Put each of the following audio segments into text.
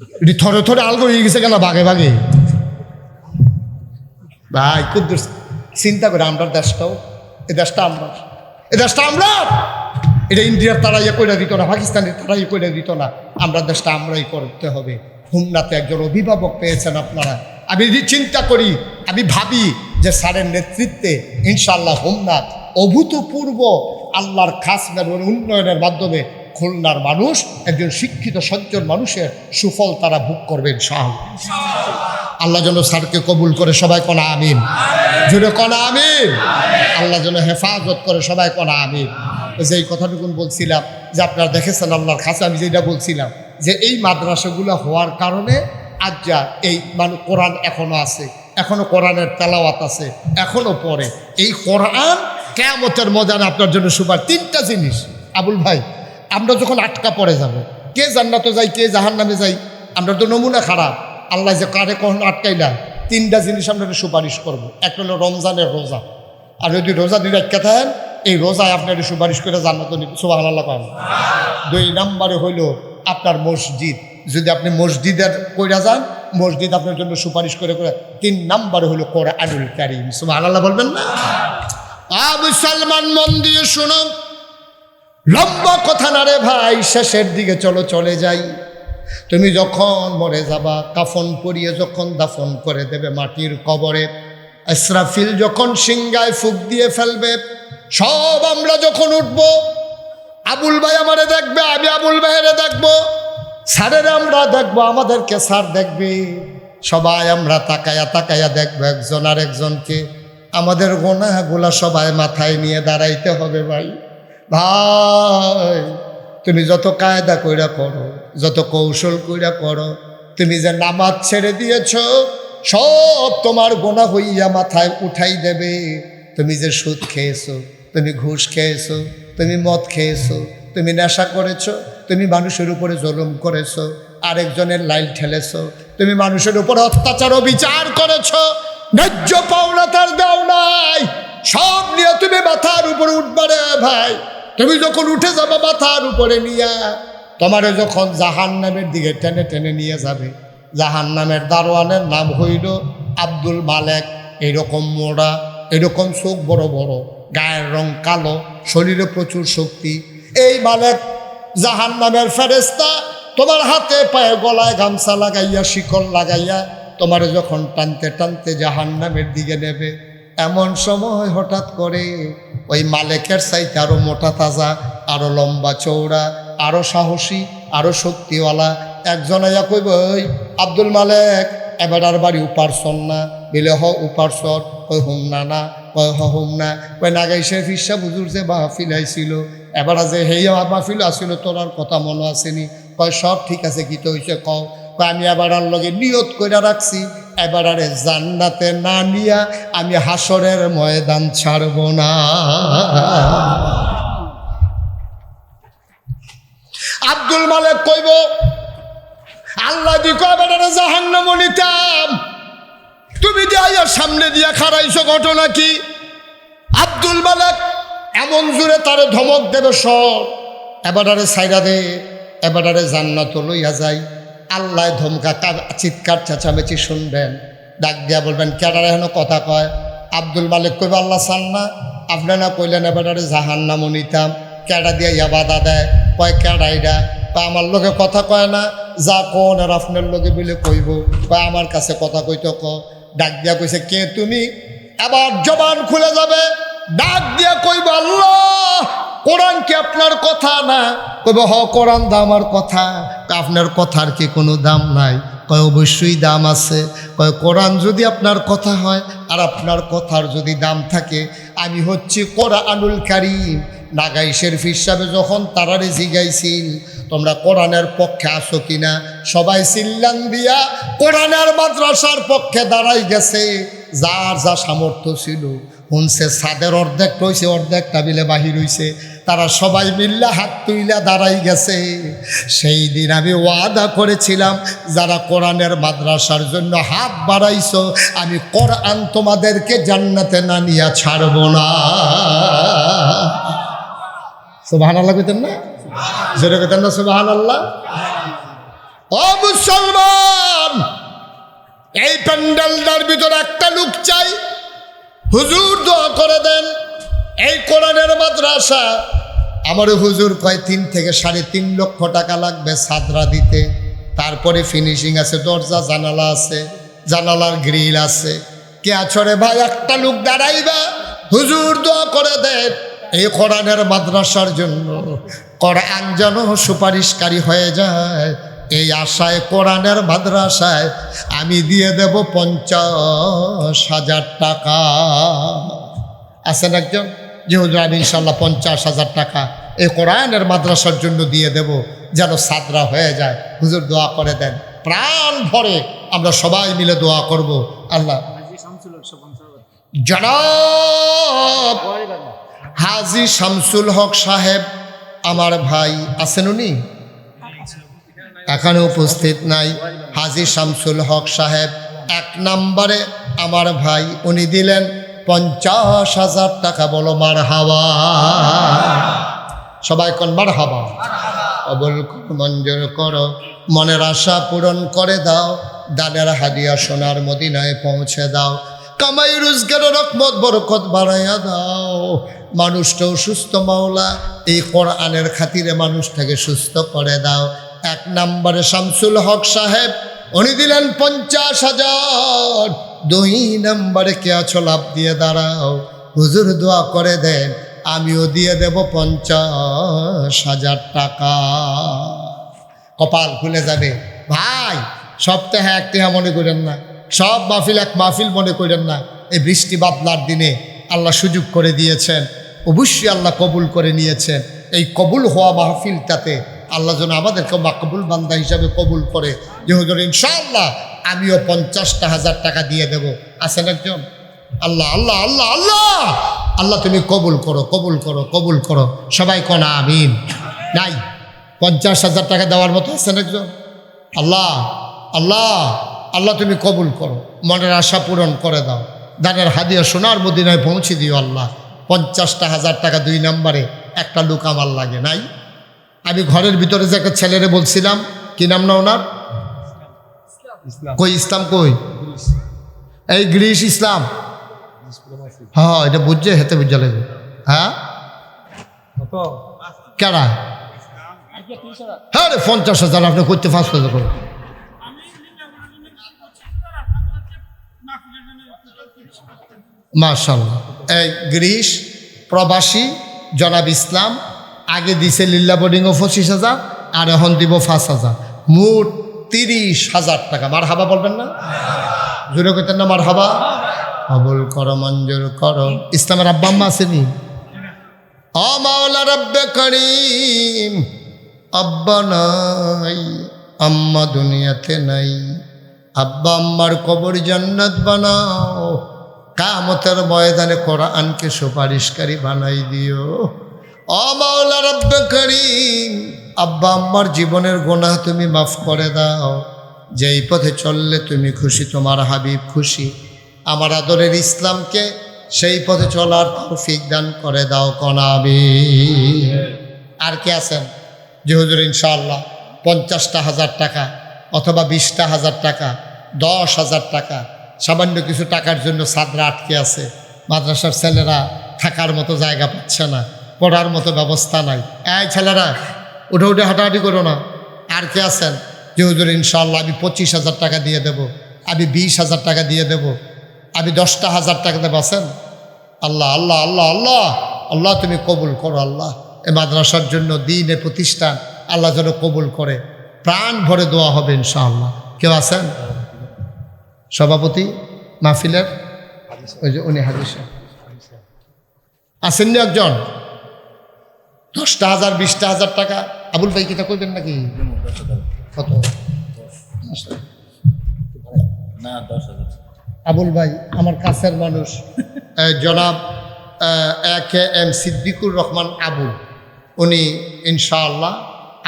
এটি থরে থরে আলগো হয়ে গেছে কেন? বাগে বাগে ভাই কুদ্দুর চিন্তা করে আমরা দেশটাও। এই দেশটা আমরা এ দেশটা আমরা এটা ইন্ডিয়ার তারা ইয়ে করে দিত না, পাকিস্তানের তারা ইয়ে করে দিত না। আমরা দেশটা আমরাই করতে হবে। হুমনাতে একজন অভিভাবক পেয়েছেন আপনারা। আমি যদি চিন্তা করি, আমি ভাবি যে স্যারের নেতৃত্বে ইনশাল্লাহ হোমনাথ অভূতপূর্ব আল্লাহর খাস উন্নয়নের মাধ্যমে খুলনার মানুষ, একজন শিক্ষিত, সজ্জন মানুষের সুফল তারা ভোগ করবেন ইনশাআল্লাহ। আল্লাহ যেন স্যারকে কবুল করে সবাই কনা, আমিন। জুড়ে কনা, আমিন। আল্লাহ যেন হেফাজত করে সবাই কনা, আমিন। যে এই কথাটুকুন বলছিলাম, যে আপনারা দেখেছেন আল্লাহর কাছে আমি যেটা বলছিলাম, যে এই মাদ্রাসাগুলো হওয়ার কারণে আজ যা এই মানে কোরআন এখনও আছে, এখনও কোরআনের তেলাওয়াত আছে, এখনও পড়ে। এই কোরআন কেমতের মজান আপনার জন্য সুপার। তিনটা জিনিস। আবুল ভাই আমরা যখন আটকা পড়ে যাব, কে জান্নাতে যাই কে জাহান নামে যাই আমরা তো নমুনা খারাপ। আল্লাহ যে কারে কখন আটকাইলা? তিনটা জিনিস আমরা সুপারিশ করব। একটা হলো রমজানের রোজা। আর যদি রোজা দিন আটকা থাকেন এই রোজায় আপনার সুপারিশ করে জান্নাত সুবাহ আল্লাহ করেন দুই নম্বরে হইল আপনার মসজিদ। যদি আপনি মসজিদের কইরা যান, মসজিদ আপনার জন্য সুপারিশ করে করে। তিন নম্বরে হলো কোরআনুল কারিম। সুবাহ আল্লাহ বলবেন না? আ মুসলমান মন দিয়ে শুনো লম্বা কথা না রে ভাই, শেষের দিকে চলো, চলে যাই। তুমি যখন মরে যাবা, কাফন পরিয়ে যখন দাফন করে দেবে মাটির কবরে। ইসরাফিল যখন সিংগায় ফুক দিয়ে ফেলবে, সব আমরা যখন উঠব, আবুল ভাই আমারে দেখবে, আমি আবুল ভাইয়েরে দেখব। স্যারের আমরা দেখব, আমাদেরকে স্যার দেখবে। সবাই আমরা তাকায়া তাকায়া দেখব একজন আর একজনকে আমাদের গোনাগুলা সবাই মাথায় নিয়ে দাঁড়াইতে হবে ভাই। ভাই, তুমি যত কায়দা কইরা করো যত কৌশল কইরা করো তুমি যে নামাজ ছেড়ে দিয়েছ, সব তোমার গোনা হইয়া মাথায় উঠাই দেবে। তুমি যে সুদ খেয়েছো, তুমি ঘুষ খেয়েছো, তুমি মদ খেয়েছো, তুমি নেশা করেছ, তুমি মানুষের উপরে জুলুম করেছ, আরেকজনের লাইল ঠেলেছো, তুমি মানুষের উপরে অত্যাচার ও বিচার করেছ, ন্যায্য পাওনা তার দাও নাই। সব নিয়ে তুমি মাথার উপরে উঠবারে ভাই। তুমি যখন উঠে যাবে মাথার উপরে নিয়া, তোমারে যখন জাহান নামের দিকে টেনে টেনে নিয়ে যাবে জাহান নামের দারোয়ানের নাম হইল আব্দুল মালেক। এরকম মোড়া, এরকম চোখ বড় বড়, গায়ের রং কালো, শরীরে প্রচুর শক্তি। এই মালেক জাহান নামের ফেরেস্তা তোমার হাতে পায়ে গলায় গামছা লাগাইয়া, শিকল লাগাইয়া, তোমারে যখন টানতে টানতে জাহান নামের দিকে নেবে, এমন সময় হঠাৎ করে ওই মালেকের সাইতে আরও মোটা তাজা, আরও লম্বা চৌড়া আরও সাহসী, আরও শক্তিওয়ালা একজন আইয়া কইব, ওই আব্দুল মালেক, এবার বাড়ি উপার্সন না। বিলে, হ উপার্সন কই হুম না না। কয়, হ, হুম না। কই নাগাইছে ফিসা বুজুর যে মাহফিল আইছিল, এবার যে হেই মাহফিল আসিল তোর আর কথা মনে আসেনি। কয়, সব ঠিক আছে, কি তো হইছে, কও। আমি এবার আর লগে নিয়ত করে রাখছি। এবার আরে জান্নাতে না নিয়া আমি হাসরের ময়দান ছাড়ব না। আব্দুল মালেক কইব, আল্লাহ দি কয়বারে জাহান্নাম নিতাম। তুমি দিয়া সামনে দিয়া খারাইছো ঘটনা কি? আব্দুল মালেক এমন জোরে তারে ধমক দেবে সব এবারে সাইরা দে, এবারে জান্নাত লইয়া যাই। আল্লাহ ধমকা কা- চিৎকার, চেঁচামেচি শুনবেন। ডাক দিয়া বলবেন, কেডারে হেন কথা কয়? আব্দুল মালিক কইবে, আল্লাহ সান্না আপনি না কইলেন এবারে জাহান্নাম নিতাম। কেডা দিয়া ইয়া বাধা দেয়? কয় কেডাইডা বা আমার লোকে কথা কয় না, যা কোন আর আপনার লোকে বলে কইব। বা আমার কাছে কথা কইতো ক ডাক দিয়া কইছে, কে তুমি? এবার জবান খুলে যাবে। ডাক দিয়া কইব, আল্লাহ, কোরআন কি আপনার কথা না? কইব, হ, কোরআন দা আমার কথা। আপনার কথার কি কোনো দাম নাই? কয়, অবশ্যই দাম আছে। কয়, কোরআন যদি আপনার কথা হয় আর আপনার কথার যদি দাম থাকে, আমি হচ্ছি কোরআনুল কারিম। নাগাইশের হিসাবে যখন তারারে জিগাইছিল তোমরা কোরআনের পক্ষে আসো কিনা সবাই চিল্লান দিয়া কোরআনের মাদ্রাসার পক্ষে দাঁড়াই গেছে। যার যা সামর্থ্য ছিল শুনছে সাদের অর্ধেক রয়েছে অর্ধেক টাবিলে বাহির হইছে। তারা সবাই মিল্লা হাত তুইলা দাঁড়াই গেছে। সেই দিন আমি ওয়াদা করেছিলাম, যারা কোরআনের মাদ্রাসার জন্য হাত বাড়াইছো, আমি কোরআন তোমাদেরকে জান্নাতে না নিয়ে ছাড়ব না। সুবাহান আল্লাহ কইতেন না? জোরে কইতেন না সুবাহান আল্লাহ ও মুসলমান, এই প্যান্ডেলটার ভিতরে একটা লুক চাই হুজুর দোয়া করে দেন। এই কোরআনের মাদ্রাসা, আমার হুজুর কয় তিন থেকে সাড়ে তিন লক্ষ টাকা লাগবে সাদরা দিতে। তারপরে ফিনিশিং আছে, দরজা, জানালা আছে, জানালার গ্রিল আছে। কে আছরে ভাই, একটা লোক দাঁড়াইবা? হুজুর দোয়া করে দেন। এই কোরআনের মাদ্রাসার জন্য কোরআন যেন সুপারিশকারী হয়ে যায়। এই আশায় কোরআনের মাদ্রাসায় আমি দিয়ে দেব পঞ্চাশ হাজার টাকা। আছেন একজন? যে হুজুর আমি ইনশাল্লাহ পঞ্চাশ হাজার টাকা এই কোরআনের মাদ্রাসার জন্য দিয়ে দেব যেন সাদরা হয়ে যায়। হুজুর দোয়া করে দেন। প্রাণ ভরে আমরা সবাই মিলে দোয়া করব। আল্লাহ। জনাব হাজি শামসুল হক সাহেব আমার ভাই আছেন উনি? এখানে উপস্থিত নাই। হাজি শামসুল হক সাহেব, এক নম্বরে আমার ভাই, উনি দিলেন পঞ্চাশ হাজার টাকা, বলো মার হাওয়া সবাই কোন মার হাওয়া অবল মঞ্জুর করো, মনের আশা পূরণ করে দাও, দানের হাদিয়া সোনার মদিনায় পৌঁছে দাও, কামাই রোজগার রকমত বরকত বাড়াইয়া দাও। মানুষটাও সুস্থ মাওলা, এই কোরআনের খাতিরে মানুষটাকে সুস্থ করে দাও। এক নম্বরে শামসুল হক সাহেব, উনি দিলেন পঞ্চাশ হাজার। দুই নম্বরে কে আছো লাভ দিয়ে দাঁড়াও। হুজুর দোয়া করে দেন, আমিও দিয়ে দেব পঞ্চাশ হাজার টাকা। কপাল খুলে যাবে। ভাই, সপ্তাহে এক টেহা মনে করেন না। সব মাহফিল এক মাহফিল মনে করেন না। এই বৃষ্টি বাদলার দিনে আল্লাহ সুযোগ করে দিয়েছেন। অবশ্যই আল্লাহ কবুল করে নিয়েছেন। এই কবুল হওয়া মাহফিলটাতে আল্লাহ যেন আমাদেরকে মাকবুল বান্দা হিসাবে কবুল করে। যে হুজুর, ইনশাআল্লাহ আমিও পঞ্চাশটা হাজার টাকা দিয়ে দেব। আছেন একজন? আল্লাহ আল্লাহ আল্লাহ আল্লাহ! আল্লাহ, তুমি কবুল করো কবুল করো কবুল করো। সবাই কনা আমিন। নাই, পঞ্চাশ হাজার টাকা দেওয়ার মতো আছেন একজন? আল্লাহ আল্লাহ আল্লাহ, তুমি কবুল করো। মনের আশা পূরণ করে দাও। দানের হাদিয়া সোনার মদিনায় পৌঁছে দিও আল্লাহ। পঞ্চাশটা হাজার টাকা দুই নম্বরে। একটা লোক আমার লাগে, নাই? আমি ঘরের ভিতরে যে একটা ছেলেরে বলছিলাম কি নাম না ওনার? কই ইসলাম কই? এই গ্রিস ইসলাম। হ্যাঁ এটা বুঝছে হেতে বুঝা লাগবে হ্যাঁ? কেডা? হ্যাঁ রে পঞ্চাশ হাজার আপনি করতে পাঁচ হাজার করে। মার্শাল্লাহ এই গ্রিস প্রবাসী জনাব ইসলাম আগে দিছে লিল্লা বোর্ডিংও পঁচিশ হাজার, আর এখন দিব পাঁচ হাজার। মোট তিরিশ হাজার টাকা। মার হাবা বলবেন না? জুড়ে কইতেন না মার হাবা কবুল করো, মঞ্জুর করো। ইসলামের আব্বা আম্মা আসেনি ও মাওলা রব্বে করিম, আব্বা নাই, আম্মা দুনিয়াতে নাই। আব্বা আম্মার কবর জান্নাত বানাও। কামতের ময়দানে কোরআনকে সুপারিশকারী বানাই দিও। ও মাওলা রব্বে করিম, আব্বা আম্মার জীবনের গোনাহ তুমি মাফ করে দাও। যেই পথে চললে তুমি খুশি, তোমার হাবিব খুশি। আমার আদরের ইসলামকে সেই পথে চলার তৌফিক দান করে দাও কনাবি। আর কে আছেন? যে হুজুর, ইনশাআল্লাহ। পঞ্চাশটা হাজার টাকা অথবা বিশটা হাজার টাকা, দশ হাজার টাকা, সামান্য কিছু টাকার জন্য সাদরা আটকে আছে। মাদ্রাসার ছেলেরা থাকার মতো জায়গা পাচ্ছে না। পড়ার মতো ব্যবস্থা নাই। এই ছেলেরা, উঠে উঠে হাঁটাহাঁটি করো না। আর কে আছেন? যে হুজুর, ইনশাআল্লাহ আমি পঁচিশ হাজার টাকা দিয়ে দেব, আমি বিশ হাজার টাকা দিয়ে দেব, আমি দশটা হাজার টাকা দেবো, আছেন? আল্লাহ আল্লাহ আল্লাহ আল্লাহ আল্লাহ তুমি কবুল করো, আল্লাহ। এ মাদ্রাসার জন্য দিন এ প্রতিষ্ঠান, আল্লাহ যেন কবুল করে। প্রাণ ভরে দোয়া হবে, ইনশাআল্লাহ। কেউ আছেন? সভাপতি মাহফিলের? ওই যে উনি হাজির। আসেননি একজন? দশটা হাজার বিশটা হাজার টাকা। আবুল ভাই কিটা করবেন নাকি? কত? আবুল ভাই আমার কাছের মানুষ। জনাব এক এম সিদ্দিকুর রহমান আবুল। উনি ইনশাআল্লাহ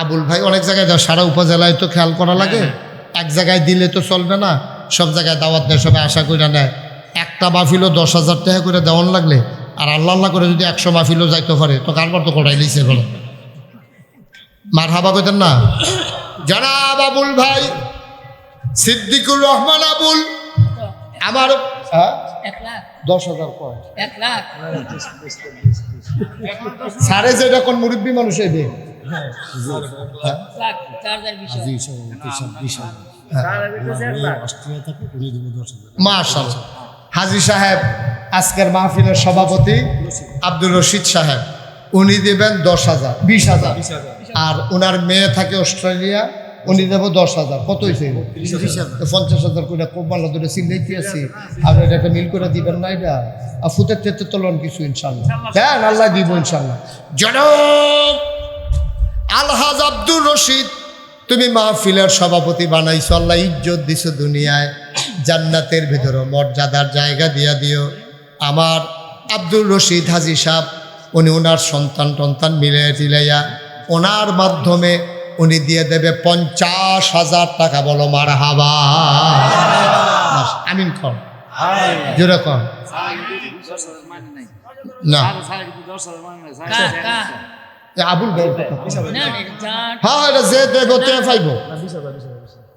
আবুল ভাই অনেক জায়গায় সারা উপজেলায় তো খেয়াল করা লাগে। এক জায়গায় দিলে তো চলবে না। সব জায়গায় দাওয়াত দেয় সবাই আশা করে নেয়। একটা মাহফিলও দশ হাজার টাকা করে দেওয়ান লাগলে আর আল্লাহ আল্লাহ করে যদি একশো মাহফিলও যাইতে পারে তো কারবার তো কটাই লিছে করে মার হাবা কইতেন না জনাব আবুল ভাই সিদ্দিকুর রহমান আবুল আমার হ্যাঁ? দশ হাজার কয় সাড়ে যেটা কোন মুরব্বী মানুষ এবে লাখ হাজি সাহেব আজকের মাহফিলের সভাপতি আব্দুর রশিদ সাহেব। উনি দেবেন দশ হাজার। বিশ হাজার। আর ওনার মেয়ে থাকে অস্ট্রেলিয়া উনি দেব দশ হাজার। কত হয়েছে পঞ্চাশ হাজার করে কোম্পানি ধরে চিন্তাইতে আছি আপনি এটা মিল করে দিবেন না এটা। আর ফুতের তেতে তোলন কিছু ইনশাল্লাহ হ্যাঁ আল্লাহ দিব ইনশাল্লাহ জনক আলহাজ আব্দুর রশিদ তুমি মাহফিলের সভাপতি বানাইছো আল্লাহ ইজ্জত দিছো দুনিয়ায়। জান্নাতের ভিতরে মর্যাদার জায়গা দিয়া দিও। আমার আব্দুর রশিদ হাজি সাহ উনি ওনার সন্তান টন্তান মিলে টিলাইয়া ওনার মাধ্যমে উনি দিয়ে দেবে পঞ্চাশ হাজার টাকা বলো মার হাবা আমিন কর জোরে কর না। আবুল হ্যাঁ এটা যে দেব পাইব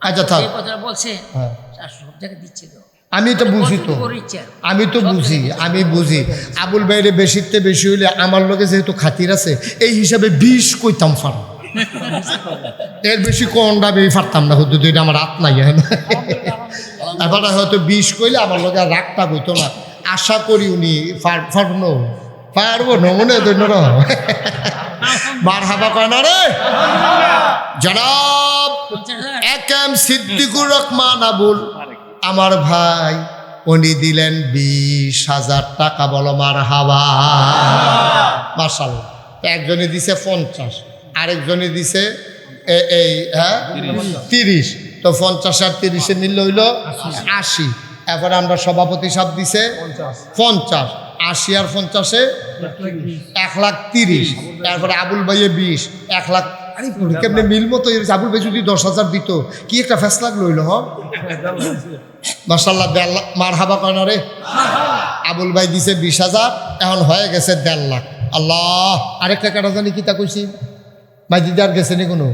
আচ্ছা থাক। বলছে হ্যাঁ। সব জায়গায় দিচ্ছে তো। আমি তো বুঝি তো। আমি তো বুঝি আমি বুঝি। আবুল ভাইরে বেশিতে বেশি হইলে আমার লোকে যেহেতু খাতির আছে এই হিসাবে বিষ কইতাম ফার এর বেশি কোনটা আমি ফারতাম না হুদু দুইটা আমার হাত নাই হ্যাঁ এবার হয়তো বিষ কইলে আমার লোকে আর রাগটা কইতো না। আশা করি উনি ফার ফারনো পারব নমনে দৈন্য মার হাবা রে? জনাব একেম সিদ্দিকুর রহমান আবুল। আমার ভাই উনি দিলেন বিশ হাজার টাকা বলো মার হাওয়া মার্শাল একজনে দিছে পঞ্চাশ আরেকজনে দিছে এই হ্যাঁ? তিরিশ। তো পঞ্চাশ আর তিরিশে নিল হইল আশি। এখন আমরা সভাপতি সাহেব দিছে পঞ্চাশ। আশি আর পঞ্চাশে এক লাখ তিরিশ, তারপরে আবুল ভাইয়ে বিশ, এক লাখ আরে কেমনি মিল মতো এরকম আবুল ভাই যদি দশ হাজার দিত, কি একটা ফেসলাক লইল হ? মার্শাল্লাহ দেড় লাখ মার হাবা কেন রে? আবুল ভাই দিছে বিশ হাজার, এখন হয়ে গেছে দেড় লাখ। আল্লাহ, আরেকটা কাটা জানি কি তা কইছি? ভাই দিদি আর গেছে নি কোনো?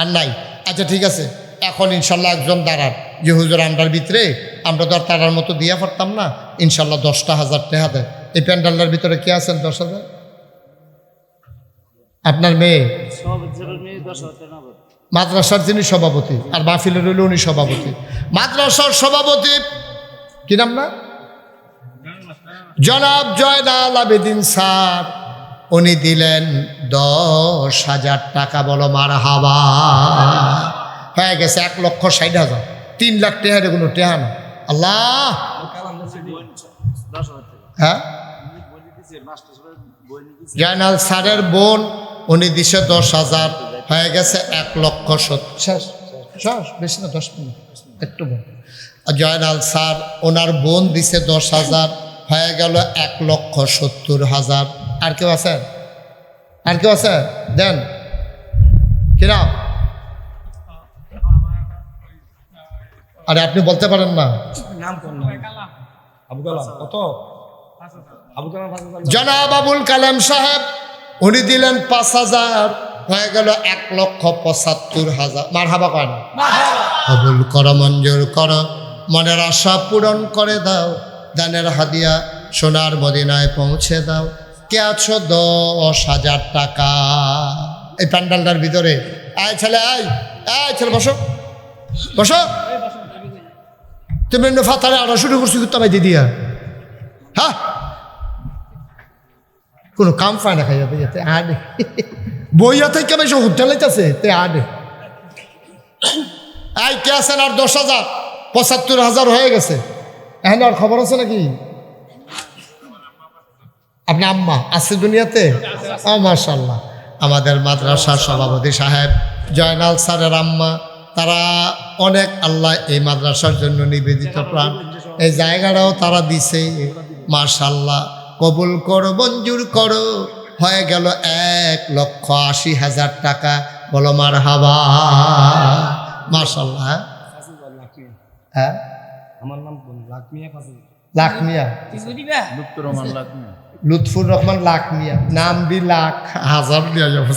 আর নাই। আচ্ছা ঠিক আছে। এখন ইনশাল্লাহ একজন দাঁড়ান। যে হুজুর আমরার ভিতরে আমরা তো আর তারার মতো দিয়া পারতাম না। ইনশাল্লাহ দশটা হাজার টাকা দেয়। এই প্যান্ডালটার ভিতরে কে আছেন? দশ হাজার? আপনার মেয়ে? মাদ্রাসার যিনি সভাপতি আর মাহফিলের রইল উনি সভাপতি। মাদ্রাসার সভাপতি কি নাম না? জনাব জয়নাল আবেদিন স্যার উনি দিলেন দশ হাজার টাকা বলো মার হাওয়া হয়ে গেছে এক লক্ষ ষাট হাজার। তিন লাখ টেহার কোনো টেহা না। আল্লাহ! হ্যাঁ? জয়নাল স্যারের বোন, উনি দিছে দশ হাজার, হয়ে গেছে এক লক্ষ বেশি না, দশ মিনিট একটু জয়নাল স্যার, ওনার বোন দিছে দশ হাজার, হয়ে গেল এক লক্ষ সত্তর হাজার। আর কেউ আছে? আর কেউ আছে? দেন। কিরাম? আরে আপনি বলতে পারেন না। নাম কোন আবু কালাম। কত? আবু কালাম জনাব আবুল কালাম সাহেব উনি দিলেন পাঁচ হাজার হয়ে গেল এক লক্ষ পঁচাত্তর হাজার। মার হাবা কয় না কবুল কর মঞ্জুর কর মনের আশা পূরণ করে দাও দানের হাদিয়া সোনার মদিনায় পৌঁছে দাও। কে আছো দশ হাজার টাকা? এই প্যান্ডালটার ভিতরে। আয় ছেলে আয় আয় ছেলে বসো। বসো। আড়া শুরু করছি হ্যাঁ? কোনো কাম না যাতে বইয়া থেকে বেশি হোটেলাইতেছে তে আডে। এই কে আছেন আর দশ হাজার? পঁচাত্তর হাজার হয়ে গেছে। এখন আর খবর আছে নাকি? আপনার আম্মা, আছে দুনিয়াতে? ও মার্শাল্লাহ আমাদের মাদ্রাসার সভাপতি সাহেব, জয়নাল স্যারের আম্মা তারা অনেক আল্লাহ এই মাদ্রাসার জন্য নিবেদিত প্রাণ। এই জায়গাটাও তারা দিছে। মার্শাল্লাহ কবুল করো মঞ্জুর করো। হয়ে গেল এক লক্ষ আশি হাজার টাকা। বলো মার হাবা মার্শাল্লাহ হ্যাঁ? হ্যাঁ? আমার নাম লুৎফুর রহমান লাখমিয়া নাম দি লাখ হাজার দিয়া যাব।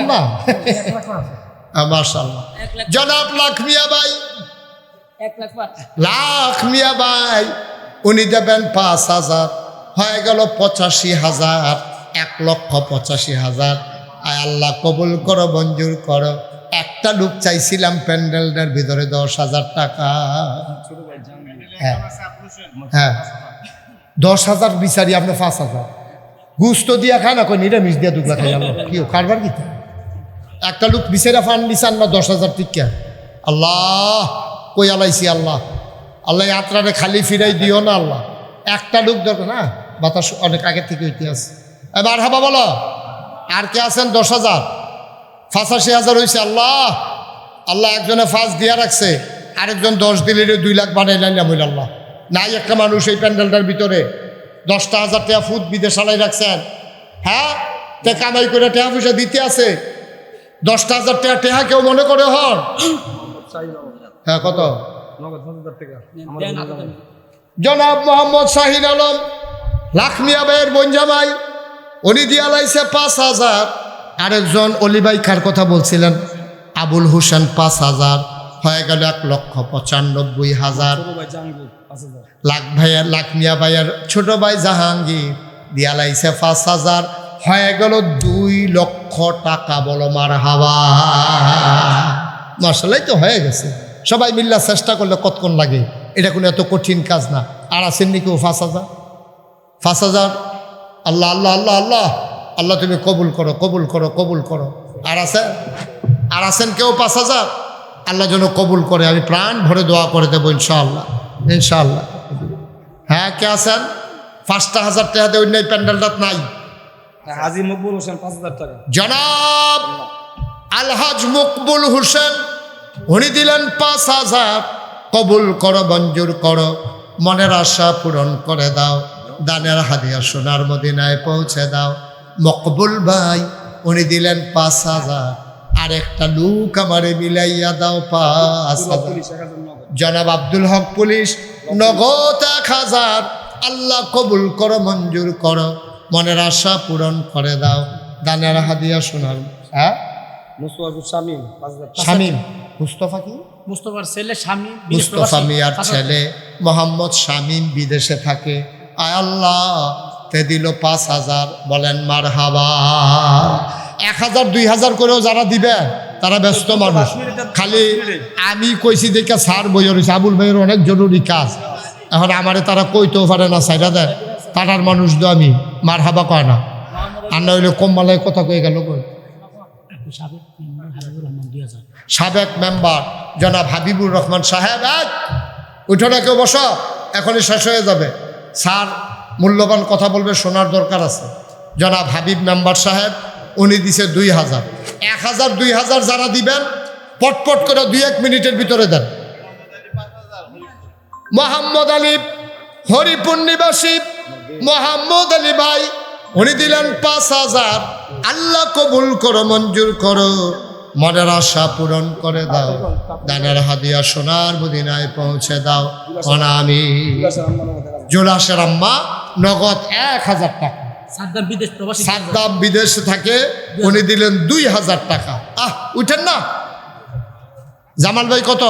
না জনাব লাখ মিয়া ভাই। লাখ মিয়া ভাই, উনি পাঁচ হাজার। হয়ে গেল পঁচাশি হাজার, এক লক্ষ পঁচাশি হাজার। আল্লাহ, কবুল করো, মঞ্জুর করো। একটা লুক চাইছিলাম প্যান্ডেলটার ভিতরে দশ হাজার টাকা। হ্যাঁ। হ্যাঁ। দশ হাজার বিচারি আপনি পাঁচ হাজার। গুস্ত দিয়া খায় না কই নিরামিষ দিয়া দুগলা খাই যাব কি কারবার কি একটা লোক বিচারা ফান দিছান না দশ হাজার টিকা আল্লাহ, কই আলাইছি আল্লাহ? আল্লাহ যাত্রারে খালি ফিরাই দিও না আল্লাহ। একটা লোক দরকার, না? বাতাস অনেক আগে থেকে ইতিহাস। এবার হাবা বলো। আর কে আছেন? দশ হাজার। পঁচাশি হাজার হয়েছে আল্লাহ। আল্লাহ একজনে ফার্স্ট দিয়া রাখছে। আরেকজন দশ দিলে দুই লাখ বানাই লাইলাম হইল আল্লাহ। নাই একটা মানুষ এই প্যান্ডেলটার ভিতরে। দশটা হাজার টাকা ফুট বিদেশ আলাই রাখছেন। হ্যাঁ? তে কামাই করে টাকা পয়সা দিতে আছে। দশটা হাজার টাকা টেহা কেউ মনে করে হন? হ্যাঁ কত। জনাব মোহাম্মদ শাহিন আলম লাখমিয়া ভাইয়ের বঞ্জামাই উনি দিয়া লাইছে পাঁচ হাজার। আরেকজন অলিবাই কার কথা বলছিলেন, আবুল হোসেন পাঁচ হাজার, হয়ে গেল এক লক্ষ পঁচানব্বই হাজার। ছোট ভাই জাহাঙ্গীর পাঁচ হাজার। লাখ মিয়া ভাইয়ার ছোট ভাই জাহাঙ্গীর দিয়া লাইছে পাঁচ হাজার। হয়ে গেল দুই লক্ষ টাকা বলো মার হাওয়া। মশলাই তো হয়ে গেছে। সবাই মিল্লা চেষ্টা করলে কতক্ষণ লাগে? এটা কোনো এত কঠিন কাজ না। আর আছেন নি কেউ পাঁচ হাজার? পাঁচ হাজার? আল্লাহ আল্লাহ আল্লাহ আল্লাহ। আল্লাহ, তুমি কবুল করো কবুল করো কবুল করো। আর আছে আর আছেন কেউ পাঁচ হাজার? আল্লাহ যেন কবুল করে, আমি প্রাণ ভরে দোয়া করে দেবো ইনশাআল্লাহ। ইনশাআল্লাহ। হ্যাঁ কে আছেন? পাঁচটা হাজার টাকা দিয়ে অন্য প্যান্ডেলটাত নাই। হাজি মকবুল হোসেন পাঁচ হাজার টাকা। জনাব আলহাজ মকবুল হোসেন উনি দিলেন পাঁচ হাজার। কবুল করো মঞ্জুর করো মনের আশা পূরণ করে দাও দানের হাদিয়া সোনার মদিনায় পৌঁছে দাও। মকবুল ভাই উনি দিলেন পাঁচ হাজার। আরেকটা লুক আমারে মিলাইয়া দাও পাঁচ জনাব আব্দুল হক পুলিশ নগদ এক হাজার। আল্লাহ কবুল করো মঞ্জুর করো মনের আশা পূরণ করে দাও। দানের হাদিয়া শোনার হ্যাঁ? শামীম শামীম মুস্তফা কি? মুস্তফার ছেলে স্বামী মুস্তফা মিয়ার ছেলে মোহাম্মদ শামীম বিদেশে থাকে। আয় আল্লাহ তে দিল পাঁচ হাজার। বলেন মার হাবা এক হাজার দুই হাজার করেও যারা দিবে তারা ব্যস্ত মানুষ। খালি আমি কইছি দেখে সার বই রয়েছে আবুল ভাইয়ের অনেক জরুরি কাজ। এখন আমারে তারা কইতেও পারে না সাইডা দেয়। তারার মানুষ তো আমি মার হাবা কয় না। আর না হইলে কম মালায় কথা কয়ে গেল কই? সাবেক মেম্বার জনাব হাবিবুর রহমান সাহেব এক উঠো না কেউ বসো। এখনই শেষ হয়ে যাবে। স্যার মূল্যবান কথা বলবে শোনার দরকার আছে। জনাব হাবিব মেম্বার সাহেব উনি দিছে দুই হাজার। এক হাজার, দুই হাজার যারা দিবেন পটপট করে দুই এক মিনিটের ভিতরে দেন। মোহাম্মদ আলী হরিপুর নিবাসী মোহাম্মদ আলী ভাই, উনি দিলেন পাঁচ হাজার। আল্লাহ কবুল করো, মঞ্জুর করো, মনের আশা পূরণ করে দাও। দানের হাদিয়া সোনার মদিনায় পৌঁছে দাও। অনামি জোলাসের আম্মা, নগদ এক হাজার টাকা। সাদ্দাম বিদেশ প্রবাসী সাদ্দাম বিদেশে থাকে উনি দিলেন দুই হাজার টাকা। আহ উঠেন না। জামাল ভাই কত?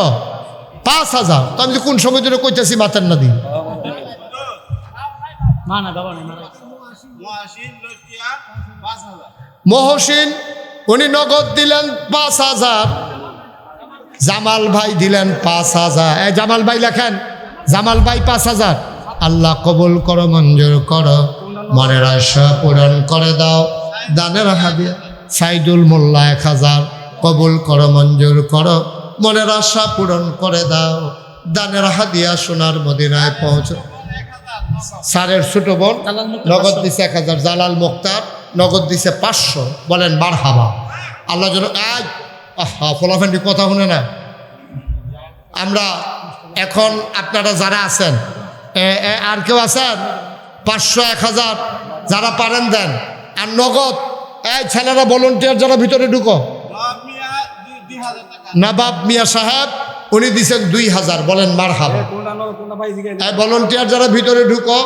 পাঁচ হাজার। তো আমি কোন সময় ধরে কইতেছি মাতেন না দিন। মহসিন উনি নগদ দিলেন পাঁচ হাজার। জামাল ভাই দিলেন পাঁচ হাজার। এ জামাল ভাই লেখেন জামাল ভাই পাঁচ হাজার। আল্লাহ কবুল করো মঞ্জুর করো। মনের আশা পূরণ করে দাও। দানের হাদিয়া সাইদুল মোল্লা এক হাজার। কবুল করো, মঞ্জুর করো, মনের আশা পূরণ করে দাও। দানের হাদিয়া সোনার মদিনায় পৌঁছ। স্যারের ছোট বোন নগদ দিছে এক হাজার। জালাল মুক্তার নগদ দিছে পাঁচশো। বলেন বার হাবা আল্লাহ যেন আজ আহা ফলাফান্ডি কথা শুনে না। আমরা এখন আপনারা যারা আছেন আর কেউ আছেন? পাঁচশো, এক হাজার যারা পারেন দেন। আর নগদ, এই ছেলেরা ভলন্টিয়ার যারা ভিতরে ঢুকো। নবাব মিয়া সাহেব, উনি দিচ্ছেন দুই হাজার, বলেন মার হাবা ভলন্টিয়ার যারা ভিতরে ঢুকো,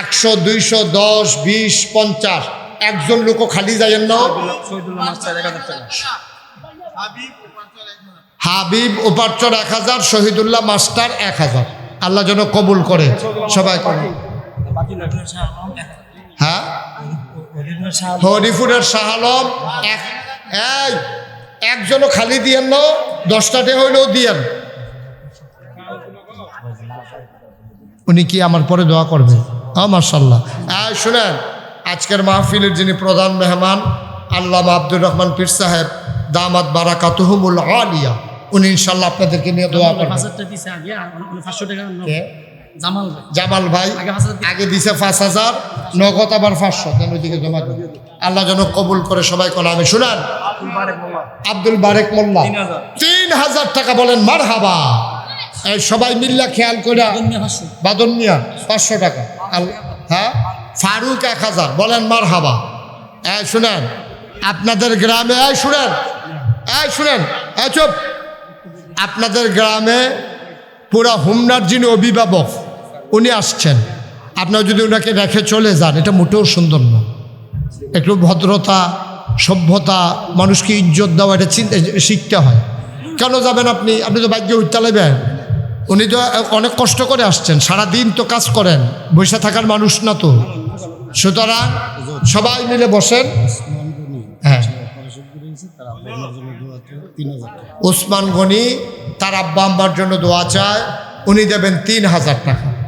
একশো, দুইশো, দশ, বিশ, পঞ্চাশ, একজন লোকও খালি যাইয়েন না। হাবিব উপার্চর এক হাজার, শহীদুল্লাহ মাস্টার এক হাজার। আল্লাহ যেন কবুল করে। সবাই হ্যাঁ? হরিপুরের শাহ আলম এক। এই একজনও খালি দিয়েন না দশটাতে হইলেও দিয়েন। উনি কি আমার পরে দোয়া করবে? হ্যাঁ মার্শাল্লাহ হ্যাঁ শুনেন আজকের মাহফিলের যিনি প্রধান মেহমান আল্লামা আব্দুর রহমান পীর সাহেব দামাদ দামাত বারাকাতুহুমুল আলিয়া উনি ইনশাল্লাহ আপনাদেরকে নিয়ে দোয়া করবেন। জামাল ভাই। জামাল ভাই আগে দিছে। পাঁচ হাজার নগদ আবার পাঁচশো। দেন ওইদিকে জমা দেন। আল্লাহ যেন কবুল করে সবাই কোন আমি। শুনান? আব্দুল বারেক মোল্লা। তিন হাজার। টাকা বলেন মার হাবা সবাই মিল্লা খেয়াল করে বাদন মিয়া পাঁচশো। টাকা। হ্যাঁ? ফারুক এক হাজার বলেন মার হাবা এই শুনেন আপনাদের গ্রামে এই শুনেন এই শুনেন এই চুপ। আপনাদের গ্রামে পুরা হুমনার যিনি অভিভাবক উনি আসছেন। আপনার যদি ওনাকে রেখে চলে যান, এটা মোটেও সুন্দর না। একটু ভদ্রতা, সভ্যতা, মানুষকে ইজ্জত দেওয়া, এটা চিন্তা শিখতে হয়। কেন যাবেন আপনি? আপনি তো ভাগ্য উঠতে লাগবেন। উনি তো অনেক কষ্ট করে আসছেন সারা দিন তো কাজ করেন, বসে থাকার মানুষ না তো। সুতরাং সবাই মিলে বসেন। হ্যাঁ। ওসমান গনি তার আব্বা আম্মার জন্য দোয়া চায়, উনি দেবেন তিন হাজার টাকা।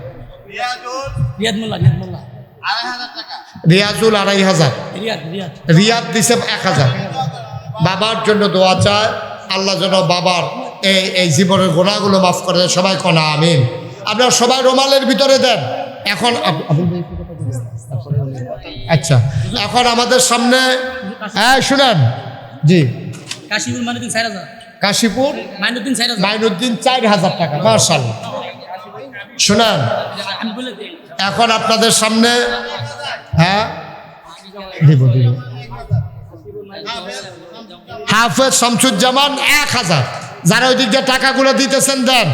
রিয়াদ মোল্লা রিয়াদ মোল্লা। রিয়াজুল আড়াই হাজার। রিয়াদ দিছে এক হাজার। বাবার জন্য দোয়া চায় আল্লাহ যেন বাবার এই এই জীবনের গোনাগুলো মাফ করে দেয়। সবাই কনা আমিন। আপনারা সবাই রোমালের ভিতরে দেন। এখন? আচ্ছা এখন আমাদের সামনে হ্যাঁ শুনেন। জি। কাশিপুর মাইনুদ্দিন চার হাজার। কাশীপুর মাইনুদ্দিন চার হাজার। মাইনুদ্দিন চার হাজার টাকা মার্শাল শুনেন, এখন আপনাদের সামনে হ্যাঁ? হাফেজ শামসুজ্জামান, এক হাজার। যারা ওই দিক দিয়ে টাকাগুলো দিতেছেন, দেন।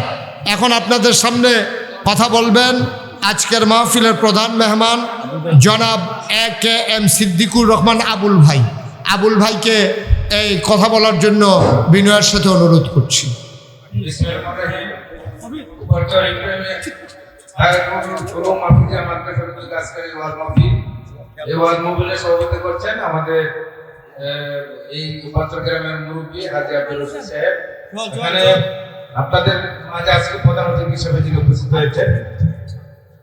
এখন আপনাদের সামনে কথা বলবেন আজকের মাহফিলের প্রধান মেহমান, জনাব A K M Siddiqur Rahman Abul ভাই। আবুল ভাইকে এই কথা বলার জন্য বিনয়ের সাথে অনুরোধ করছি। সভাপতি করছেন আমাদের এই উপাত্তর গ্রামের মুরব্বী হাজি আব্দুল রশিদ সাহেব। এখানে আপনাদের মাঝে আজকে প্রধান অতিথি হিসেবে যিনি উপস্থিত হয়েছেন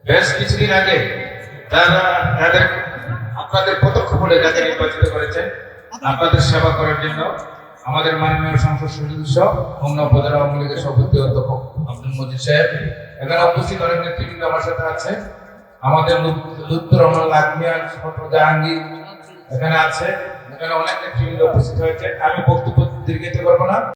বেশ কিছুদিন আগে তারা তাদের আপনাদের প্রত্যক্ষ বলে যাকে নির্বাচিত করেছেন। আপনাদের সেবা করার জন্য আমাদের মাননীয় সংসদ সদস্য অন্য উপজেলা আওয়ামী লীগের সভাপতি অধ্যক্ষ আব্দুল মজিদ সাহেব। এখানে উপস্থিত অনেক নেতৃবৃন্দ আমার সাথে আছে। আমাদের লুত্তর রহমান ছোট জাহাঙ্গীর এখানে আছে। এখানে অনেক নেতৃবৃন্দ উপস্থিত হয়েছে। আমি বক্তব্য দীর্ঘিত করব না।